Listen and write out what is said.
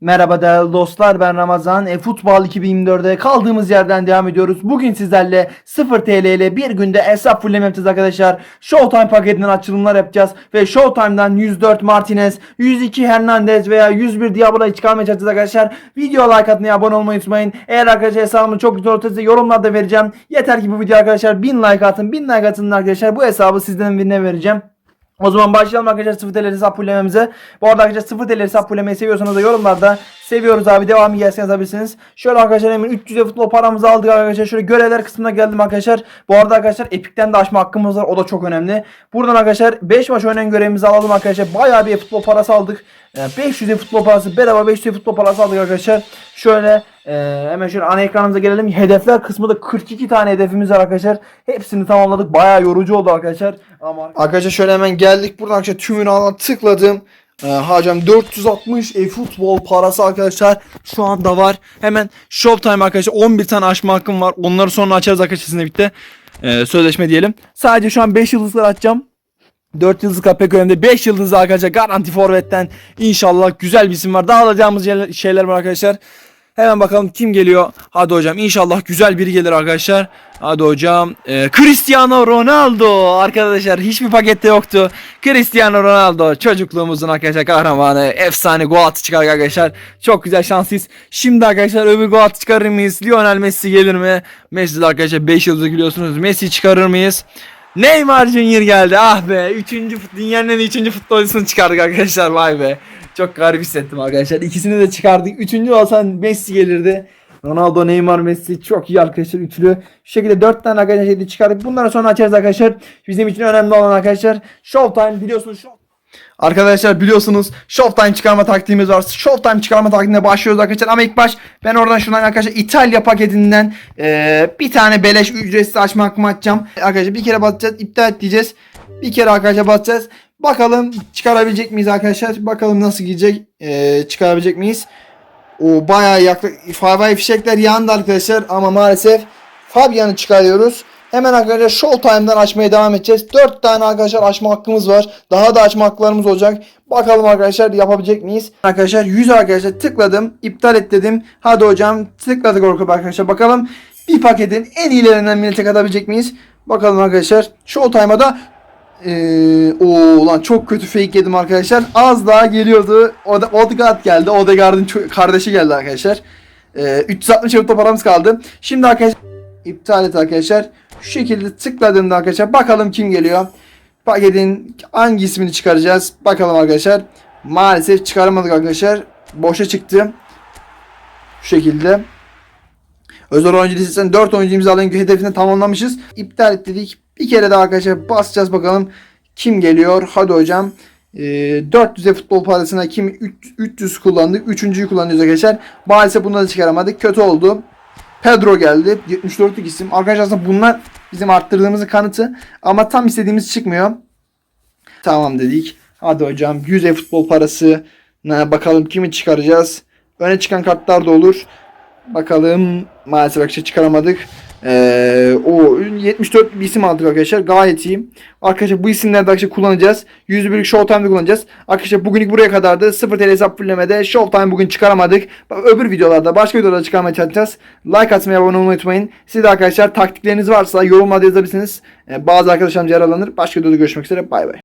Merhaba değerli dostlar ben Ramazan. E, Futbol 2024'de kaldığımız yerden devam ediyoruz. Bugün sizlerle 0 TL ile bir günde hesap fulleme arkadaşlar. Showtime paketinden açılımlar yapacağız. Ve Showtime'dan 104 Martinez, 102 Hernandez veya 101 Diablo'yu çıkarmaya çalışacağız arkadaşlar. Video like atmayı, abone olmayı unutmayın. Eğer arkadaşlar hesabımı çok güzel size yorumlarda vereceğim. Yeter ki bu video arkadaşlar 1000 like atın. 1000 like atın arkadaşlar. Bu hesabı sizden birine vereceğim. O zaman başlayalım arkadaşlar 0 TL hesap fullememize. Bu arada arkadaşlar 0 TL hesap fullemeyi seviyorsanız da yorumlarda seviyoruz abi devamı gelsin yazabilirsiniz. Şöyle arkadaşlar hemen 300'e futbol paramızı aldık arkadaşlar. Şöyle görevler kısmına geldim arkadaşlar. Bu arada arkadaşlar Epic'ten de açma hakkımız var. O da çok önemli. Buradan arkadaşlar 5 maç oynayan görevimizi alalım arkadaşlar. Bayağı bir futbol parası aldık. Yani 500'e futbol parası bedava 500'e futbol parası aldık arkadaşlar. Şöyle e, hemen şöyle ana ekranımıza gelelim. Hedefler kısmında 42 tane hedefimiz var arkadaşlar. Hepsini tamamladık. Bayağı yorucu oldu arkadaşlar. Ama arkadaşlar şöyle hemen geldik. Buradan arkadaşlar tümünü alan tıkladım. Hocam 460 e-futbol parası arkadaşlar şu anda var. Hemen Showtime arkadaşlar 11 tane açma hakkım var. Onları sonra açarız arkadaşlar sizinle birlikte. Ee, sözleşme diyelim. Sadece şu an 5 yıldızlar açacağım. 4 yıldızlı pek önemli. 5 yıldızlı arkadaşlar garanti forvetten inşallah güzel bir isim var. Daha alacağımız yerler- şeyler var arkadaşlar. Hemen bakalım kim geliyor. Hadi hocam inşallah güzel biri gelir arkadaşlar. Hadi hocam. Ee, Cristiano Ronaldo arkadaşlar hiçbir pakette yoktu. Cristiano Ronaldo çocukluğumuzun arkadaşlar kahramanı. Efsane Goat çıkar arkadaşlar. Çok güzel şanslıyız. Şimdi arkadaşlar öbür Goat çıkarır mıyız? Lionel Messi gelir mi? Messi arkadaşlar 5 yıldız biliyorsunuz. Messi çıkarır mıyız? Neymar Junior geldi. Ah be. Üçüncü, dünyanın en iyi üçüncü futbolcusunu çıkardık arkadaşlar. Vay be. Çok garip hissettim arkadaşlar. İkisini de çıkardık. Üçüncü olsan Messi gelirdi. Ronaldo, Neymar, Messi çok iyi arkadaşlar üçlü. Şu şekilde dört tane arkadaşlar şeydi çıkardık. Bunları sonra açarız arkadaşlar. Bizim için önemli olan arkadaşlar Showtime biliyorsunuz Show Arkadaşlar biliyorsunuz Showtime çıkarma taktiğimiz var. Showtime çıkarma taktiğine başlıyoruz arkadaşlar. Ama ilk baş ben oradan şuradan arkadaşlar İtalya paketinden eee, bir tane beleş ücretsiz açma hakkımı açacağım. Arkadaşlar bir kere basacağız iptal et diyeceğiz. Bir kere arkadaşlar basacağız. Bakalım çıkarabilecek miyiz arkadaşlar? Bakalım nasıl gidecek? Eee, çıkarabilecek miyiz? O bayağı yaklaşık Favay fişekler yandı arkadaşlar ama maalesef Fabian'ı çıkarıyoruz. Hemen arkadaşlar Showtime'dan açmaya devam edeceğiz. 4 tane arkadaşlar açma hakkımız var. Daha da açma haklarımız olacak. Bakalım arkadaşlar yapabilecek miyiz? Arkadaşlar 100 arkadaşlar tıkladım. iptal et dedim. Hadi hocam tıkladık orada arkadaşlar. Bakalım bir paketin en iyilerinden birine tek miyiz? Bakalım arkadaşlar. Showtime'a da ee, o lan çok kötü fake yedim arkadaşlar. Az daha geliyordu. O da Odegaard geldi. Odegaard'ın kardeşi geldi arkadaşlar. Ee, 360 çabukta paramız kaldı. Şimdi arkadaşlar iptal et arkadaşlar. Şu şekilde tıkladığımda arkadaşlar bakalım kim geliyor. Paketin hangi ismini çıkaracağız? Bakalım arkadaşlar. Maalesef çıkaramadık arkadaşlar. Boşa çıktı. Şu şekilde. Özel oyuncu listesinden 4 oyuncu imzalayan hedefini tamamlamışız. İptal et dedik. Bir kere daha arkadaşlar basacağız bakalım kim geliyor. Hadi hocam. Ee, 400'e futbol parasına kim 3- 300 kullandık. Üçüncüyü kullanıyoruz arkadaşlar. Maalesef bunları da çıkaramadık. Kötü oldu. Pedro geldi. 74'lük isim. Arkadaşlar aslında bunlar bizim arttırdığımızın kanıtı. Ama tam istediğimiz çıkmıyor. Tamam dedik. Hadi hocam 100 futbol parası. Bakalım kimi çıkaracağız. Öne çıkan kartlar da olur. Bakalım maalesef arkadaşlar çıkaramadık. Ee, o 74 bir isim aldık arkadaşlar. Gayet iyi. Arkadaşlar bu isimleri de arkadaşlar kullanacağız. 101'lik Showtime'da kullanacağız. Arkadaşlar bugünlük buraya kadardı. 0 TL hesap fullemede Showtime bugün çıkaramadık. Öbür videolarda başka videolarda çıkarmaya çalışacağız. Like atmayı abone olmayı unutmayın. Siz de arkadaşlar taktikleriniz varsa yorumlarda yazabilirsiniz. Ee, bazı arkadaşlarım yararlanır. Başka videoda görüşmek üzere. Bay bay.